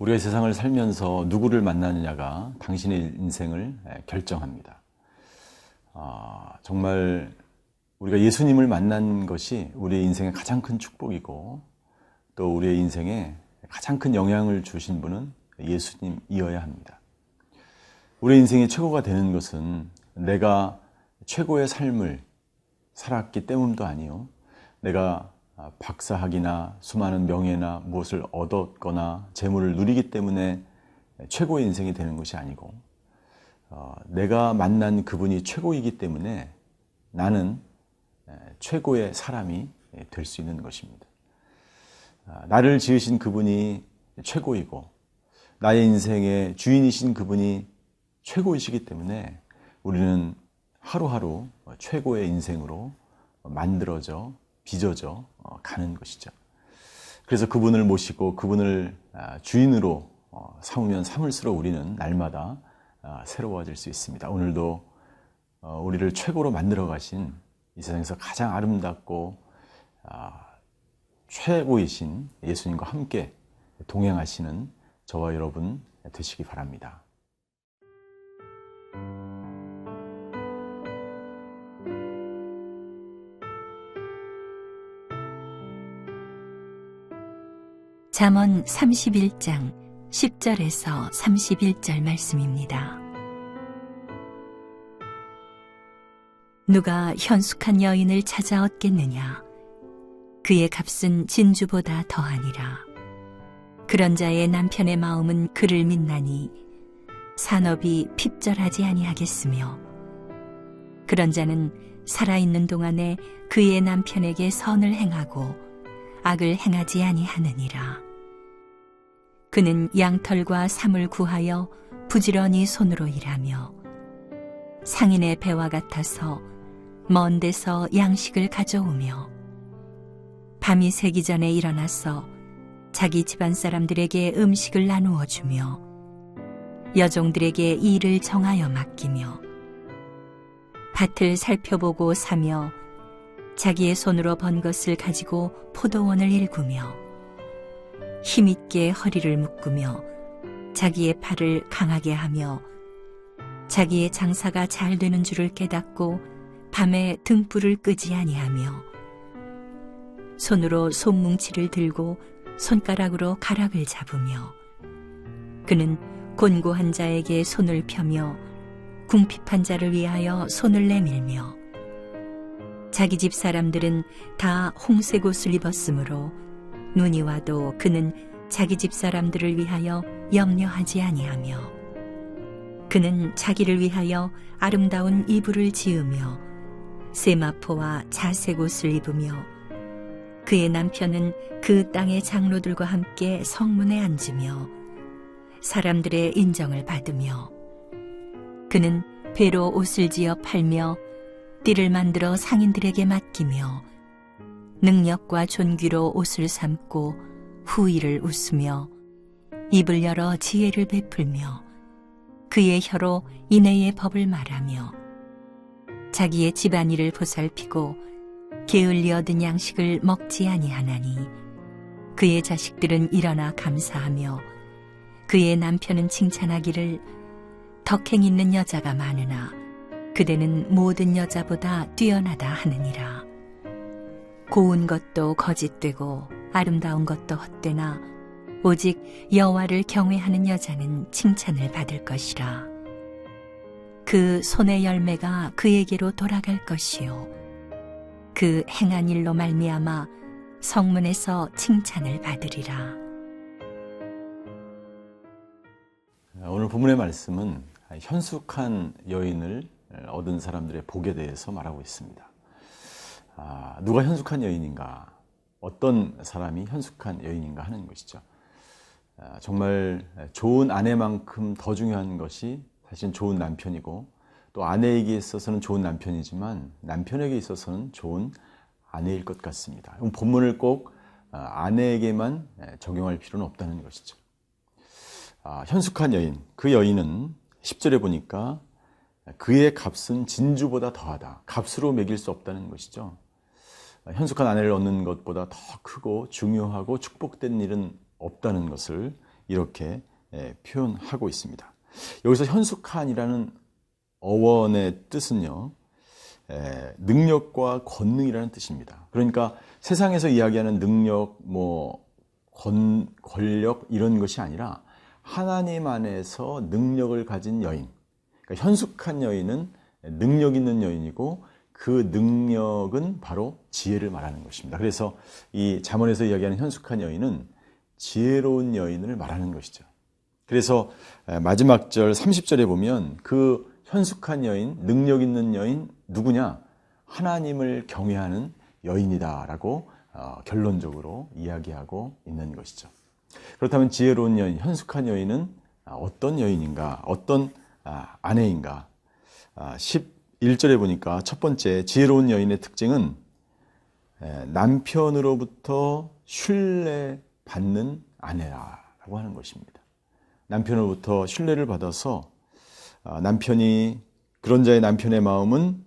우리가 세상을 살면서 누구를 만나느냐가 당신의 인생을 결정합니다. 아, 정말 우리가 예수님을 만난 것이 우리의 인생의 가장 큰 축복이고 또 우리의 인생에 가장 큰 영향을 주신 분은 예수님이어야 합니다. 우리 인생의 최고가 되는 것은 내가 최고의 삶을 살았기 때문도 아니요. 내가 박사학이나 수많은 명예나 무엇을 얻었거나 재물을 누리기 때문에 최고의 인생이 되는 것이 아니고 어, 내가 만난 그분이 최고이기 때문에 나는 최고의 사람이 될 수 있는 것입니다. 아, 나를 지으신 그분이 최고이고 나의 인생의 주인이신 그분이 최고이시기 때문에 우리는 하루하루 최고의 인생으로 만들어져 빚어져 어, 가는 것이죠. 그래서 그분을 모시고 그분을 아, 주인으로 어, 삼으면 삼을수록 우리는 날마다 아, 새로워질 수 있습니다. 오늘도 어, 우리를 최고로 만들어 가신 이 세상에서 가장 아름답고 아, 최고이신 예수님과 함께 동행하시는 저와 여러분 되시기 바랍니다. 잠언 31장 10절에서 31절 말씀입니다. 누가 현숙한 여인을 찾아 얻겠느냐? 그의 값은 진주보다 더하니라. 그런 자의 남편의 마음은 그를 믿나니 산업이 핍절하지 아니하겠으며 그런 자는 살아있는 동안에 그의 남편에게 선을 행하고 악을 행하지 아니하느니라. 그는 양털과 삼을 구하여 부지런히 손으로 일하며 상인의 배와 같아서 먼 데서 양식을 가져오며 밤이 새기 전에 일어나서 자기 집안 사람들에게 음식을 나누어 주며 여종들에게 일을 정하여 맡기며 밭을 살펴보고 사며 자기의 손으로 번 것을 가지고 포도원을 일구며 힘있게 허리를 묶으며 자기의 팔을 강하게 하며 자기의 장사가 잘 되는 줄을 깨닫고 밤에 등불을 끄지 아니하며 손으로 손뭉치를 들고 손가락으로 가락을 잡으며 그는 곤고한 자에게 손을 펴며 궁핍한 자를 위하여 손을 내밀며 자기 집 사람들은 다 홍색 옷을 입었으므로 눈이 와도 그는 자기 집 사람들을 위하여 염려하지 아니하며 그는 자기를 위하여 아름다운 이불을 지으며 세마포와 자색 옷을 입으며 그의 남편은 그 땅의 장로들과 함께 성문에 앉으며 사람들의 인정을 받으며 그는 배로 옷을 지어 팔며 띠를 만들어 상인들에게 맡기며 능력과 존귀로 옷을 삼고 후의를 웃으며 입을 열어 지혜를 베풀며 그의 혀로 인애의 법을 말하며 자기의 집안일을 보살피고 게을리 얻은 양식을 먹지 아니하나니 그의 자식들은 일어나 감사하며 그의 남편은 칭찬하기를 덕행 있는 여자가 많으나 그대는 모든 여자보다 뛰어나다 하느니라. 고운 것도 거짓되고 아름다운 것도 헛되나 오직 여호와를 경외하는 여자는 칭찬을 받을 것이라. 그 손의 열매가 그에게로 돌아갈 것이요. 그 행한 일로 말미암아 성문에서 칭찬을 받으리라. 오늘 본문의 말씀은 현숙한 여인을 얻은 사람들의 복에 대해서 말하고 있습니다. 아, 누가 현숙한 여인인가? 어떤 사람이 현숙한 여인인가 하는 것이죠. 아, 정말 좋은 아내만큼 더 중요한 것이 사실 좋은 남편이고 또 아내에게 있어서는 좋은 남편이지만 남편에게 있어서는 좋은 아내일 것 같습니다. 본문을 꼭 아, 아내에게만 적용할 필요는 없다는 것이죠. 아, 현숙한 여인, 그 여인은 10절에 보니까 그의 값은 진주보다 더하다. 값으로 매길 수 없다는 것이죠. 현숙한 아내를 얻는 것보다 더 크고 중요하고 축복된 일은 없다는 것을 이렇게 예, 표현하고 있습니다. 여기서 현숙한이라는 어원의 뜻은요, 에, 능력과 권능이라는 뜻입니다. 그러니까 세상에서 이야기하는 능력, 뭐, 권, 권력, 이런 것이 아니라 하나님 안에서 능력을 가진 여인. 그러니까 현숙한 여인은 능력 있는 여인이고 그 능력은 바로 지혜를 말하는 것입니다. 그래서 이 잠언에서 이야기하는 현숙한 여인은 지혜로운 여인을 말하는 것이죠. 그래서 마지막 절 30절에 보면 그 현숙한 여인, 능력 있는 여인 누구냐? 하나님을 경외하는 여인이다라고 어, 결론적으로 이야기하고 있는 것이죠. 그렇다면 지혜로운 여인, 현숙한 여인은 어떤 여인인가? 어떤 아, 아내인가? 11절에 아, 보니까 첫 번째 지혜로운 여인의 특징은 남편으로부터 신뢰받는 아내라고 하는 것입니다. 남편으로부터 신뢰를 받아서 아, 남편이 그런 자의 남편의 마음은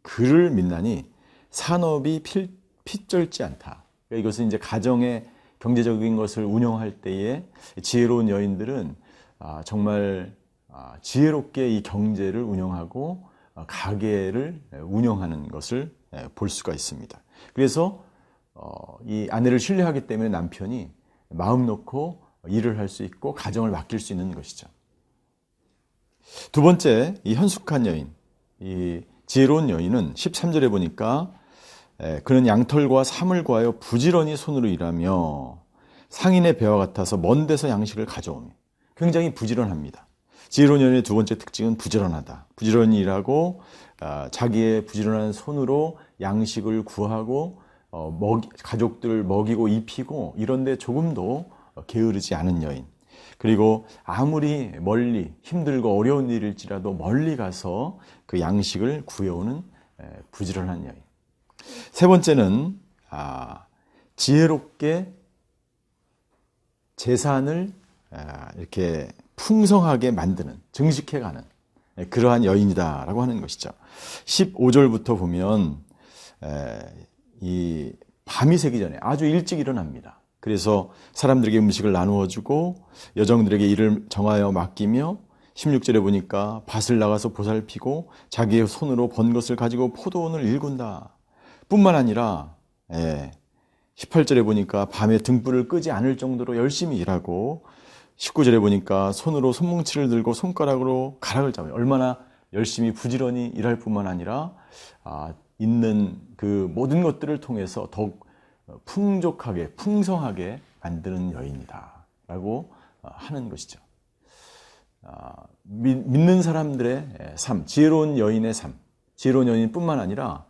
그를 믿나니 산업이 필, 핏절지 않다. 그러니까 이것은 이제 가정의 경제적인 것을 운영할 때에 지혜로운 여인들은 아, 정말 아, 지혜롭게 이 경제를 운영하고 가게를 운영하는 것을 볼 수가 있습니다. 그래서 어, 이 아내를 신뢰하기 때문에 남편이 마음 놓고 일을 할 수 있고 가정을 맡길 수 있는 것이죠. 두 번째, 이 현숙한 여인, 이 지혜로운 여인은 13절에 보니까 그는 양털과 삼을 구하여 부지런히 손으로 일하며 상인의 배와 같아서 먼 데서 양식을 가져오며 굉장히 부지런합니다. 지혜로운 여인의 두 번째 특징은 부지런하다. 부지런히 일하고 아, 자기의 부지런한 손으로 양식을 구하고 어, 먹이, 가족들 먹이고 입히고 이런데 조금도 게으르지 않은 여인. 그리고 아무리 멀리 힘들고 어려운 일일지라도 멀리 가서 그 양식을 구해오는 부지런한 여인. 세 번째는 아, 지혜롭게 재산을 아, 이렇게 풍성하게 만드는 증식해가는 그러한 여인이다라고 하는 것이죠. 15절부터 보면 이 밤이 새기 전에 아주 일찍 일어납니다. 그래서 사람들에게 음식을 나누어 주고 여정들에게 일을 정하여 맡기며 16절에 보니까 밭을 나가서 보살피고 자기의 손으로 번 것을 가지고 포도원을 일군다. 뿐만 아니라 예, 18절에 보니까 밤에 등불을 끄지 않을 정도로 열심히 일하고 19절에 보니까 손으로 손뭉치를 들고 손가락으로 가락을 잡아요. 얼마나 열심히 부지런히 일할 뿐만 아니라 아, 있는 그 모든 것들을 통해서 더욱 풍족하게, 풍성하게 만드는 여인이다. 라고 어, 하는 것이죠. 아, 믿는 사람들의 삶, 지혜로운 여인의 삶, 지혜로운 여인 뿐만 아니라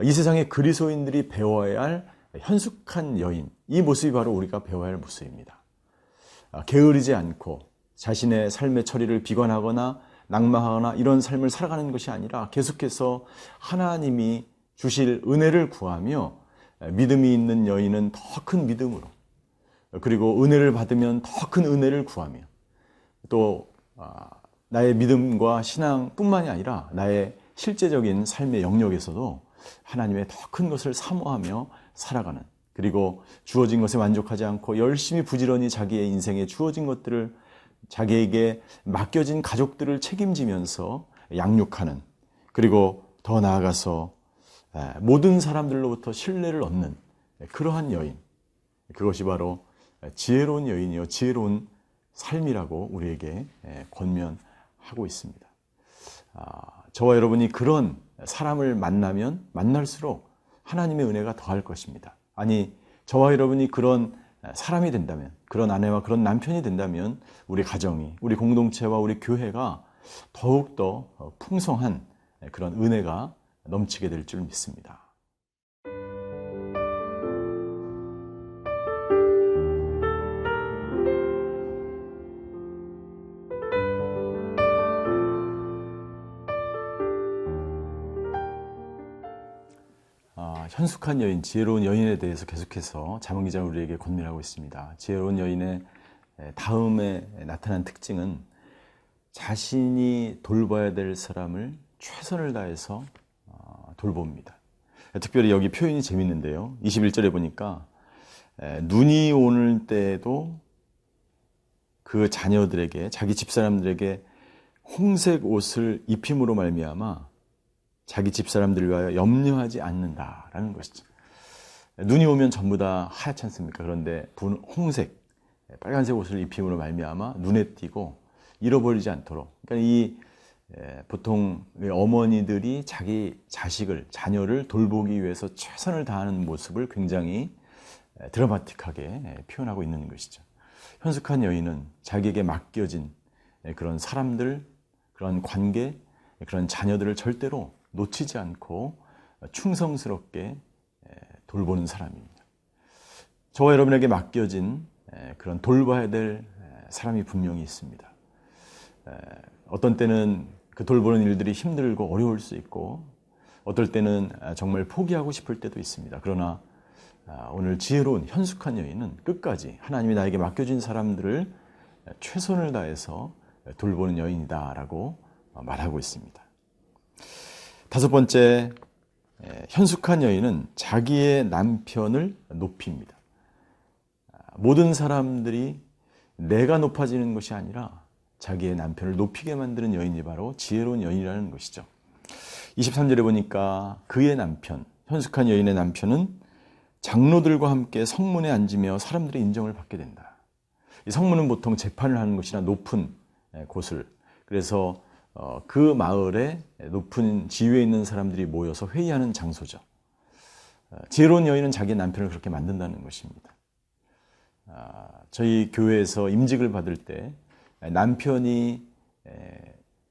이 세상의 그리스도인들이 배워야 할 현숙한 여인, 이 모습이 바로 우리가 배워야 할 모습입니다. 아, 게으르지 않고 자신의 삶의 처리를 비관하거나 낙마하거나 이런 삶을 살아가는 것이 아니라 계속해서 하나님이 주실 은혜를 구하며 믿음이 있는 여인은 더 큰 믿음으로 그리고 은혜를 받으면 더 큰 은혜를 구하며 또 아, 나의 믿음과 신앙뿐만이 아니라 나의 실제적인 삶의 영역에서도 하나님의 더 큰 것을 사모하며 살아가는 그리고 주어진 것에 만족하지 않고 열심히 부지런히 자기의 인생에 주어진 것들을 자기에게 맡겨진 가족들을 책임지면서 양육하는 그리고 더 나아가서 모든 사람들로부터 신뢰를 얻는 그러한 여인. 그것이 바로 지혜로운 여인이요. 지혜로운 삶이라고 우리에게 권면하고 있습니다. 아, 저와 여러분이 그런 사람을 만나면 만날수록 하나님의 은혜가 더할 것입니다. 아니, 저와 여러분이 그런 사람이 된다면, 그런 아내와 그런 남편이 된다면, 우리 가정이, 우리 공동체와 우리 교회가 더욱더 풍성한 그런 은혜가 넘치게 될 줄 믿습니다. 아, 현숙한 여인, 지혜로운 여인에 대해서 계속해서 자문 기자 우리에게 권면하고 있습니다. 지혜로운 여인의 다음에 나타난 특징은 자신이 돌봐야 될 사람을 최선을 다해서 돌봅니다. 특별히 여기 표현이 재밌는데요. 21절에 보니까 눈이 오는 때에도 그 자녀들에게 자기 집사람들에게 홍색 옷을 입힘으로 말미암아 자기 집사람들을 위하여 염려하지 않는다라는 것이죠. 눈이 오면 전부 다 하얗지 않습니까? 그런데 분 홍색, 빨간색 옷을 입힘으로 말미암아 눈에 띄고 잃어버리지 않도록. 그러니까 이 보통 어머니들이 자기 자식을 자녀를 돌보기 위해서 최선을 다하는 모습을 굉장히 드라마틱하게 표현하고 있는 것이죠. 현숙한 여인은 자기에게 맡겨진 그런 사람들, 그런 관계, 그런 자녀들을 절대로 놓치지 않고 충성스럽게 돌보는 사람입니다. 저와 여러분에게 맡겨진 그런 돌봐야 될 사람이 분명히 있습니다. 어떤 때는 그 돌보는 일들이 힘들고 어려울 수 있고 어떨 때는 정말 포기하고 싶을 때도 있습니다. 그러나 오늘 지혜로운 현숙한 여인은 끝까지 하나님이 나에게 맡겨진 사람들을 최선을 다해서 돌보는 여인이다라고 말하고 있습니다. 다섯 번째, 현숙한 여인은 자기의 남편을 높입니다. 모든 사람들이 내가 높아지는 것이 아니라 자기의 남편을 높이게 만드는 여인이 바로 지혜로운 여인이라는 것이죠. 23절에 보니까 그의 남편, 현숙한 여인의 남편은 장로들과 함께 성문에 앉으며 사람들의 인정을 받게 된다. 이 성문은 보통 재판을 하는 것이나 높은 곳을 그래서 어, 그 마을에 높은 지위에 있는 사람들이 모여서 회의하는 장소죠. 어, 지혜로운 여인은 자기 남편을 그렇게 만든다는 것입니다. 아, 저희 교회에서 임직을 받을 때 남편이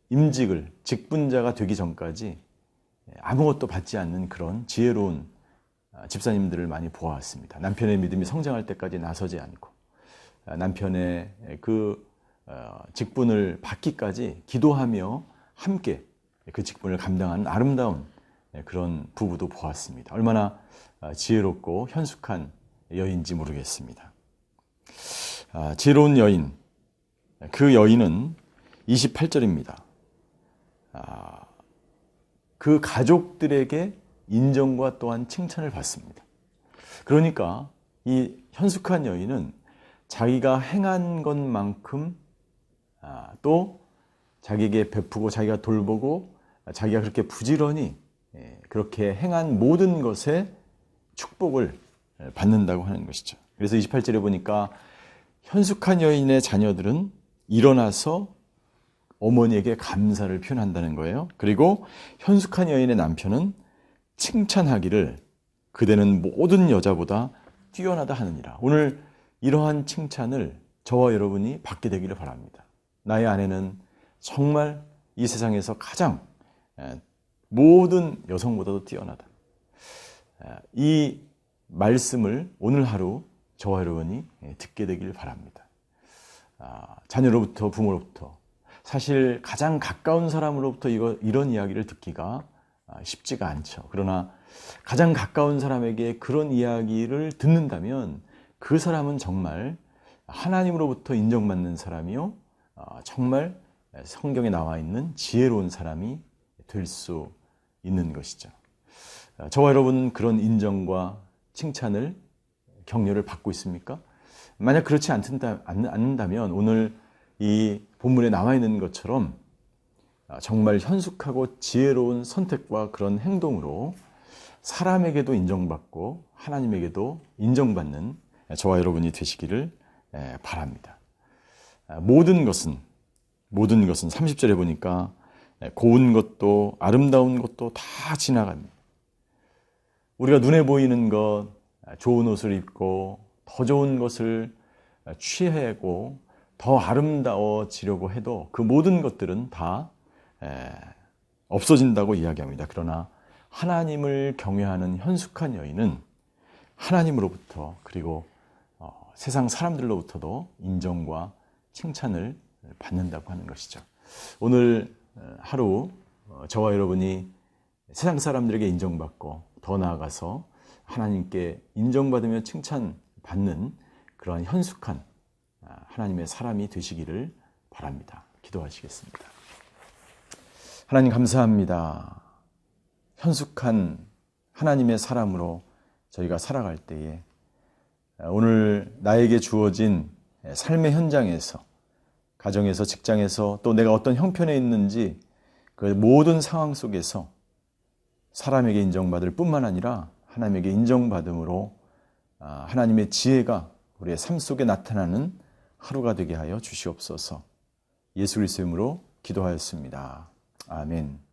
임직을 직분자가 되기 전까지 아무것도 받지 않는 그런 지혜로운 아, 집사님들을 많이 보아왔습니다. 남편의 믿음이 성장할 때까지 나서지 않고 아, 남편의 그 어, 직분을 받기까지 기도하며 함께 그 직분을 감당하는 아름다운 그런 부부도 보았습니다. 얼마나 아, 지혜롭고 현숙한 여인지 모르겠습니다. 지혜로운 여인, 그 여인은 28절입니다. 그 가족들에게 인정과 또한 칭찬을 받습니다. 그러니까 이 현숙한 여인은 자기가 행한 것만큼 아, 또 자기에게 베푸고 자기가 돌보고 자기가 그렇게 부지런히 예, 그렇게 행한 모든 것에 축복을 받는다고 하는 것이죠. 그래서 28절에 보니까 현숙한 여인의 자녀들은 일어나서 어머니에게 감사를 표현한다는 거예요. 그리고 현숙한 여인의 남편은 칭찬하기를 그대는 모든 여자보다 뛰어나다 하느니라. 오늘 이러한 칭찬을 저와 여러분이 받게 되기를 바랍니다. 나의 아내는 정말 이 세상에서 가장 모든 여성보다도 뛰어나다. 이 말씀을 오늘 하루 저와 여러분이 듣게 되길 바랍니다. 아, 자녀로부터 부모로부터 사실 가장 가까운 사람으로부터 이거, 이런 이야기를 듣기가 아, 쉽지가 않죠. 그러나 가장 가까운 사람에게 그런 이야기를 듣는다면 그 사람은 정말 하나님으로부터 인정받는 사람이요. 아, 정말 성경에 나와 있는 지혜로운 사람이 될 수 있는 것이죠. 아, 저와 여러분은 그런 인정과 칭찬을 격려를 받고 있습니까? 만약 그렇지 않는다, 않는다면 오늘 이 본문에 나와 있는 것처럼 아, 정말 현숙하고 지혜로운 선택과 그런 행동으로 사람에게도 인정받고 하나님에게도 인정받는 저와 여러분이 되시기를 바랍니다. 아, 모든 것은 모든 것은 30절에 보니까 고운 것도 아름다운 것도 다 지나갑니다. 우리가 눈에 보이는 것, 좋은 옷을 입고 더 좋은 것을 취하고 더 아름다워지려고 해도 그 모든 것들은 다 없어진다고 이야기합니다. 그러나 하나님을 경외하는 현숙한 여인은 하나님으로부터 그리고 어, 세상 사람들로부터도 인정과 칭찬을 받는다고 하는 것이죠. 오늘 어, 하루 어, 저와 여러분이 세상 사람들에게 인정받고 더 나아가서 하나님께 인정받으며 칭찬받는 그러한 현숙한 아, 하나님의 사람이 되시기를 바랍니다. 기도하시겠습니다. 하나님 감사합니다. 현숙한 하나님의 사람으로 저희가 살아갈 때에 오늘 나에게 주어진 삶의 현장에서 가정에서 직장에서 또 내가 어떤 형편에 있는지 그 모든 상황 속에서 사람에게 인정받을 뿐만 아니라 하나님에게 인정받음으로 아, 하나님의 지혜가 우리의 삶 속에 나타나는 하루가 되게 하여 주시옵소서. 예수 그리스도 이름으로 기도하였습니다. 아멘.